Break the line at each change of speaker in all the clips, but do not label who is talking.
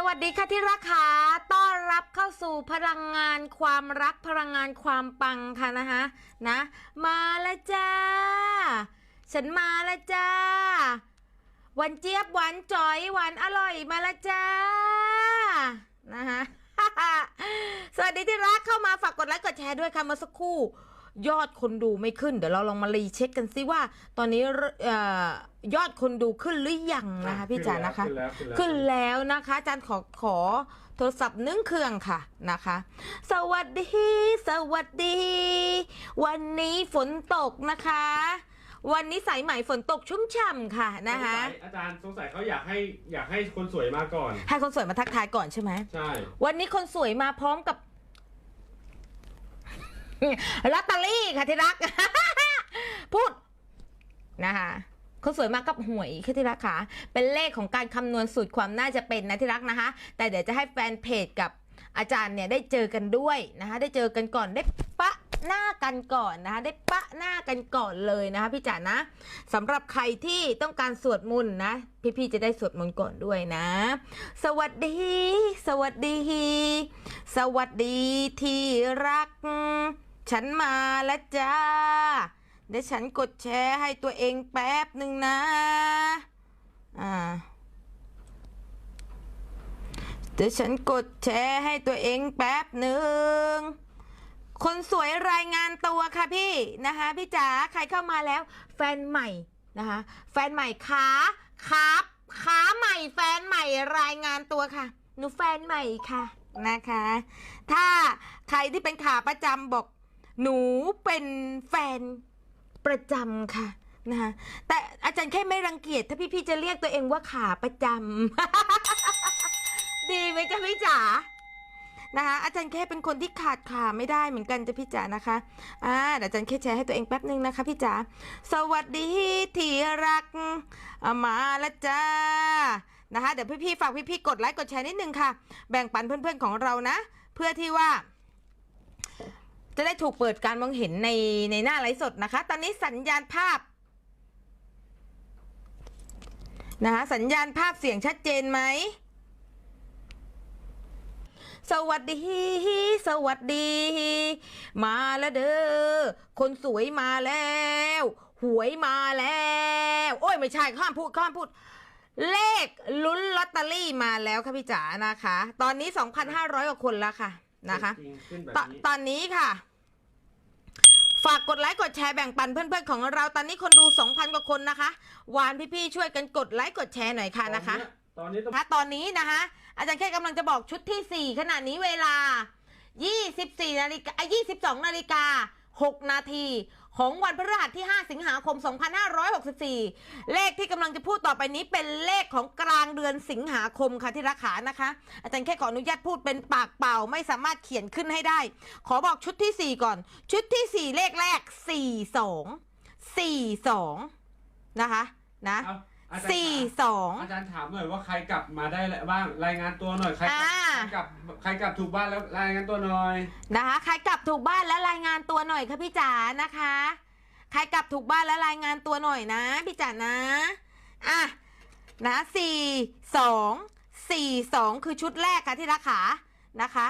สวัสดีค่ะที่รักค่ะต้อนรับเข้าสู่พลังงานความรักพลังงานความปังค่ะนะคะนะ มาแล้วจ้า ฉันมาแล้วจ้าหวานเจี๊ยบหวานจ่อยหวานอร่อยมาแล้วจ้านะคะสวัสดีที่รักเข้ามาฝากกดไลค์กดแชร์ด้วยค่ะเมื่อสักครู่ ยอดคนดูไม่ขึ้น เดี๋ยวเราลองมารีเช็คกันซิว่า ตอนนี้เออยอดคนดูขึ้นหรือยังนะคะ พี่จ๋านะคะ
ขึ้นแล้วขึ้นแล้ว
ขึ้นแล้วนะคะอาจารย์ขอขอโทรศัพท์นึ่งเครื่องค่ะนะคะ สวัสดี สวัสดี วันนี้ฝนตกนะคะ วันนี้สายใหม่ฝนตกชุ่มฉ่ำค่ะนะคะ
สงสัยอาจารย์สงสัยเขาอยากให้อยากให้คนสวยมาก่อน
ให้คนสวยมาทักทายก่อนใช่ไหม
ใช่
วันนี้คนสวยมาพร้อมกับ ลอตเตอรี่ค่ะที่รัก พูดนะคะคนสวยมากกับหวยค่ะที่รักค่ะเป็นเลขของการคำนวณสูตรความน่าจะเป็นนะที่รักนะคะ แต่เดี๋ยวจะให้แฟนเพจกับอาจารย์เนี่ยได้เจอกันด้วยนะคะ ได้เจอกันก่อนได้ปะหน้ากันก่อนนะคะ ได้ปะหน้ากันก่อนเลยนะคะพี่จ๋านะสำหรับใครที่ต้องการสวดมนต์นะ พี่ๆจะได้สวดมนต์ก่อนด้วยนะ สวัสดี สวัสดี สวัสดีที่รัก ฉันมาแล้วจ้าเดี๋ยวฉันกดแชร์ให้ตัวเองแป๊บหนึ่งนะ อ่า เดี๋ยวฉันกดแชร์ให้ตัวเองแป๊บหนึ่ง คนสวยรายงานตัวค่ะพี่นะคะพี่จ๋าใครเข้ามาแล้ว แฟนใหม่นะคะแฟนใหม่ขาครับขาใหม่แฟนใหม่รายงานตัวค่ะ หนูแฟนใหม่ค่ะนะคะ ถ้าใครที่เป็นขาประจำบอก หนูเป็นแฟนประจำค่ะนะคะแต่อาจารย์แค่ไม่รังเกียจถ้าพี่ๆจะเรียกตัวเองว่าขาประจำ ดีไหมจ๊ะพี่จ๋านะคะอาจารย์แค่เป็นคนที่ขาดขาไม่ได้เหมือนกันจะพี่จ๋านะคะอ่าเดี๋ยวอาจารย์แค่แชร์ให้ตัวเองแป๊บนึงนะคะพี่จ๋าสวัสดีที่รักมาแล้วจ้านะคะเดี๋ยวพี่ๆฝากพี่ๆกดไลค์กดแชร์นิดนึงค่ะ แบ่งปันเพื่อนๆของเรานะ เพื่อที่ว่า จะได้ถูกเปิดการมองเห็นในในหน้าไลฟ์สดนะคะ ตอนนี้สัญญาณภาพนะคะสัญญาณภาพเสียงชัดเจนไหม สวัสดี สวัสดี มาแล้วเด้อ คนสวยมาแล้ว หวยมาแล้ว โอ้ยไม่ใช่ข้ามพูดข้ามพูด เลขลุ้นลอตเตอรี่มาแล้วค่ะพี่จ๋านะคะ ตอนนี้ 2,500กว่าคนแล้วค่ะนะคะ
จริงขึ้นแบบ
ต
นี้
ตอนนี้ค่ะฝากกดไลค์กดแชร์แบ่งปันเพื่อนๆของเราตอนนี้คนดู 2,000 กว่าคนนะคะวานพี่ๆช่วยกันกดไลค์กดแชร์หน่อยค่ะนะคะ
ตอนนี้ต้อง
นะคะตอนนี้นะคะ อาจารย์แค่กำลังจะบอกชุดที่ 4 ขณะนี้เวลา 24นาฬิกาอะ22นาฬิกา 6 นาที ของวันพฤหัสที่ 5 สิงหาคม 2564 เลขที่กำลังจะพูดต่อไปนี้เป็นเลขของกลางเดือนสิงหาคมค่ะที่รักขานะคะ อาจารย์แค่ขออนุญาตพูดเป็นปากเปล่าไม่สามารถเขียนขึ้นให้ได้ ขอบอกชุดที่ 4 ก่อน ชุดที่ 4 เลขแรก 42 42 นะคะนะ
อาอาจารย์
สี่
ถาม
สอง
อาจารย์ถามหน่อยว่าใครกลับมาได้บ้างรายงานตัวหน่อยใครกลับ
อ่า
ใครกลับใครกลับถูกบ้านแล้วรายงานตัวหน่อย
นะคะ ใครกลับถูกบ้านแล้วรายงานตัวหน่อยค่ะพี่จ๋านะคะ ใครกลับถูกบ้านแล้วรายงานตัวหน่อยนะพี่จ๋านะ อะ นะสี่สองสี่สองคือชุดแรกค่ะที่รักขานะคะ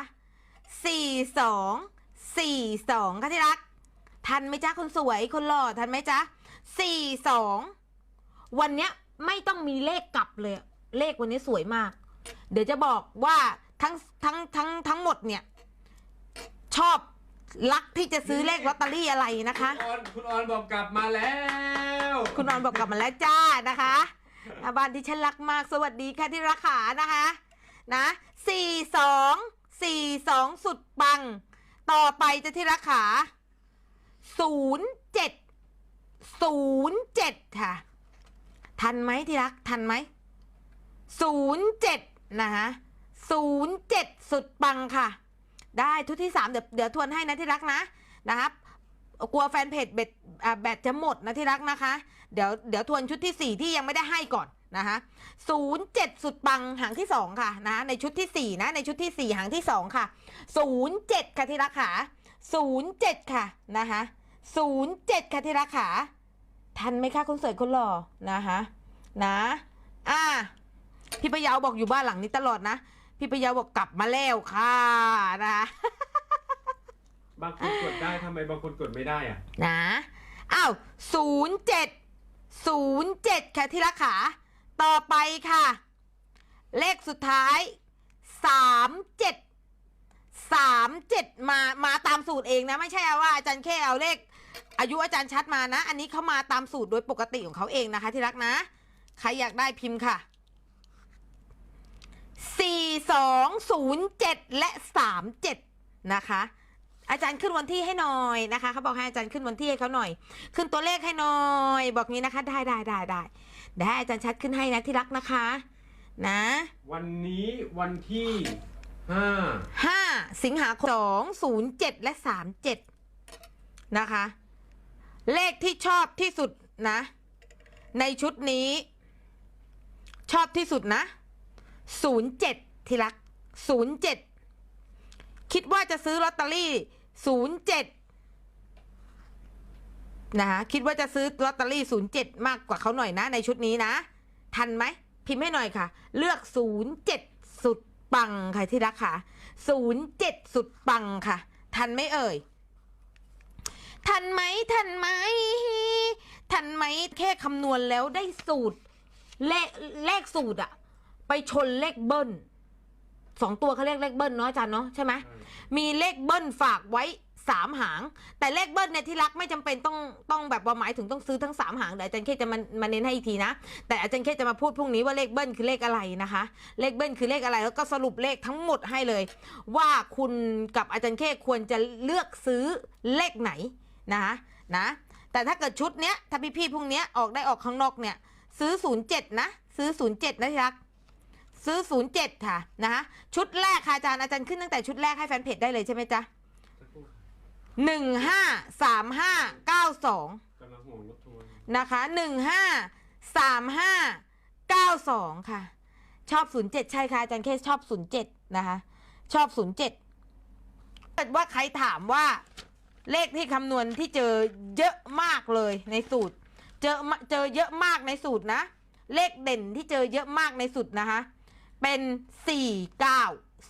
สี่สองสี่สองค่ะที่รัก ทันไหมจ๊ะคนสวยคนหล่อทันไหมจ๊ะสี่สองวันเนี้ย ไม่ต้องมีเลขกลับเลย เลขวันนี้สวยมาก เดี๋ยวจะบอกว่าทั้งทั้งทั้งทั้งหมดเนี่ย ชอบรักที่จะซื้อเลขลอตเตอรี่อะไรนะคะ
คุณออนคุณออนบอกกลับมาแล้ว
คุณนอนบอกกลับมาแล้วจ้านะคะอะบ้านที่ฉันรักมากสวัสดีค่ะที่รักขานะคะ นะสี่สองสี่สองสุดปัง ต่อไปจะที่รักขาศูนย์เจ็ดศูนย์เจ็ดค่ะ ทันไหมที่รัก ทันไหมศูนย์เจ็ดนะคะศูนย์เจ็ดสุดปังค่ะ ได้ทุกที่สามเดี๋ยวเดี๋ยวทวนให้นะที่รักนะนะครับกลัวแฟนเพจเบ็ดอ่าแบตจะหมดนะที่รักนะคะ เดี๋ยวเดี๋ยวทวนชุดที่ 4 ที่ยังไม่ได้ให้ก่อนนะคะศูนย์เจ็ดสุดปังหางที่ 2 ค่ะนะในชุดที่ 4 นะ ในชุดที่ 4 หางที่ 2 ค่ะศูนย์เจ็ดค่ะที่รักขาศูนย์เจ็ดค่ะนะคะศูนย์เจ็ดค่ะที่รักขา ทันไหมคะคนสวยคนหล่อนะคะนะอ่าพี่ประยาวบอกอยู่บ้านหลังนี้ตลอดนะ พี่ประยาวบอกกลับมาแล้วค่ะนะคะ
บางคนกดได้ทำไมบางคนกดไม่ได้อะ
นะอ้าวศูนย์เจ็ดศูนย์เจ็ดค่ะที่รักขาต่อไปค่ะ เลขสุดท้ายสามเจ็ดสามเจ็ดมามาตามสูตรเองนะ ไม่ใช่ว่าอาจารย์แค่เอาเลข อายุอาจารย์ชัดมานะ อันนี้เขามาตามสูตรโดยปกติของเขาเองนะคะ ที่รักนะ ใครอยากได้พิมพ์ค่ะสี่สองศูนย์เจ็ดและสามเจ็ดนะคะ อาจารย์ขึ้นวันที่ให้หน่อยนะคะเขาบอกให้อาจารย์ขึ้นวันที่ให้เขาหน่อย ขึ้นตัวเลขให้หน่อย บอกงี้นะคะ ได้ได้ได้ได้ได้อาจารย์ชัดขึ้นให้นะที่รักนะคะ นะ
วันนี้วันที่ห้า
ห้าสิงหาคมสองศูนย์เจ็ดและสามเจ็ดนะคะ เลขที่ชอบที่สุดนะ ในชุดนี้ ชอบที่สุดนะศูนย์เจ็ดที่รักศูนย์เจ็ดคิดว่าจะซื้อลอตเตอรี่ศูนย์เจ็ดนะคะคิดว่าจะซื้อลอตเตอรี่ศูนย์เจ็ดมากกว่าเขาหน่อยนะ ในชุดนี้นะ ทันไหม พิมพ์ให้หน่อยค่ะ เลือกศูนย์เจ็ดสุดปังค่ะที่รักค่ะศูนย์เจ็ดสุดปังค่ะ ทันไหมเอ่ย ทันไหมทันไหมทันไหมแค่คำนวณแล้วได้สูตร เลขเลขสูตรอะไปชนเลขเบิ้ลสองตัวเขาเรียกเลขเบิ้ลเนาะอาจารย์เนาะใช่ไหมมีเลขเบิ้ลฝากไว้สามหาง แต่เลขเบิ้ลเนี่ยที่รักไม่จำเป็นต้องต้องแบบว่าหมายถึงต้องซื้อทั้งสามหางเดี๋ยวอาจารย์เคจะมามาเน้นให้อีกทีนะแต่อาจารย์เคจะมาพูดพรุ่งนี้ว่าเลขเบิ้ลคือเลขอะไรนะคะ เลขเบิ้ลคือเลขอะไรแล้วก็สรุปเลขทั้งหมดให้เลย ว่าคุณกับอาจารย์เคควรจะเลือกซื้อเลขไหน นะคะนะแต่ถ้าเกิดชุดเนี้ยถ้าพี่ๆพรุ่งเนี้ยออกได้ออกข้างนอกเนี่ยซื้อ 07 นะ ซื้อ 07 นะที่รักซื้อ 07 ค่ะนะคะชุดแรกค่ะอาจารย์อาจารย์ขึ้นตั้งแต่ชุดแรกให้แฟนเพจได้เลยใช่ไหมจ๊ะหนึ่งห้าสามห้าเก้าสอง
กำลังห่วงรถทัวร์
นะคะหนึ่งห้าสามห้าเก้าสองค่ะ ชอบศูนย์เจ็ดใช่ค่ะอาจารย์เคสชอบศูนย์เจ็ดนะคะ ชอบศูนย์เจ็ดเกิดว่าใครถามว่า เลขที่คำนวณที่เจอเยอะมากเลยในสูตร เจอเจอเยอะมากในสูตรนะ เลขเด่นที่เจอเยอะมากในสูตรนะคะ เป็นสี่เก้า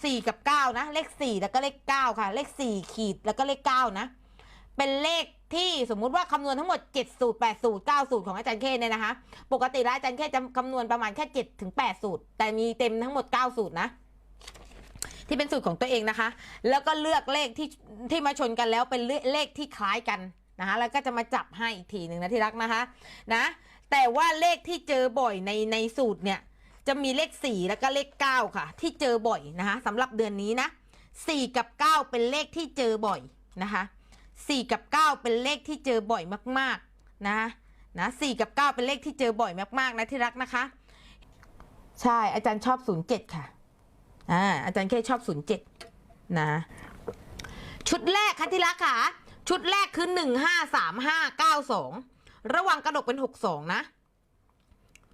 สี่กับเก้านะ เลขสี่แล้วก็เลขเก้าค่ะ เลขสี่ขีดแล้วก็เลขเก้านะ เป็นเลขที่สมมุติว่าคำนวณทั้งหมด7สูตร8สูตร9สูตรของอาจารย์เคเนี่ยนะคะ ปกติแล้วอาจารย์เคจะคำนวณประมาณแค่7ถึง8สูตร แต่มีเต็มทั้งหมด 9 สูตรนะ ที่เป็นสูตรของตัวเองนะคะ แล้วก็เลือกเลขที่ที่มาชนกันแล้วเป็นเลขที่คล้ายกันนะคะแล้วก็จะมาจับให้อีกทีหนึ่งนะที่รักนะคะนะแต่ว่าเลขที่เจอบ่อยในในสูตรเนี่ยจะมีเลข 4 แล้วก็เลข 9 ค่ะ ที่เจอบ่อยนะคะสำหรับเดือนนี้นะ4กับ 9 เป็นเลขที่เจอบ่อยนะคะ4กับ 9 เป็นเลขที่เจอบ่อยมากๆนะนะ4กับ 9 เป็นเลขที่เจอบ่อยมากๆนะที่รักนะคะ ใช่อาจารย์ชอบ 07 ค่ะ อ่าอาจารย์แค่ชอบ07นย์เจ็ดนะ ชุดแรกค่ะที่รักค่ะ ชุดแรกคือ153592ระวังกระดกเป็น62นะ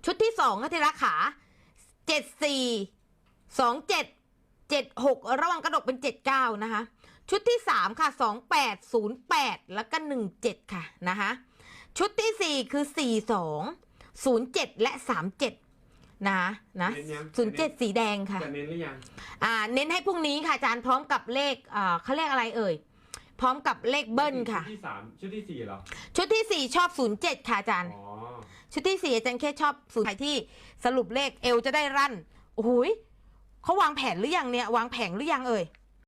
ชุดที่สองค่ะที่รักขาเจ็ดสี่สองเจ็ดเจ็ดหกระวังกระดกเป็นเจ็ดเก้านะคะ ชุดที่สามค่ะสองแปดศูนย์แปดแล้วก็หนึ่งเจ็ดค่ะนะคะ ชุดที่สี่คือสี่สองศูนย์เจ็ดและสามเจ็ด นะนะ
เน้นยัง
ศูนย์เจ็ดสีแดงค่ะ
จะเน้นหรือยัง
อ่า เน้นให้พรุ่งนี้ค่ะอาจารย์พร้อมกับเลขอ่าเขาเรียกอะไรเอ่ย พร้อมกับเลขเบิ้ลค่ะ
ชุดที่สามชุดที่สี่เหรอ
ชุดที่สี่ชอบศูนย์เจ็ดค่ะอาจารย์
อ๋อ
ชุดที่สี่อาจารย์แค่ชอบสูตรไหนที่สรุปเลขเอลจะได้รั่น โอ้โหยเขาวางแผนหรือยังเนี่ย วางแผงหรือยังเอ่ย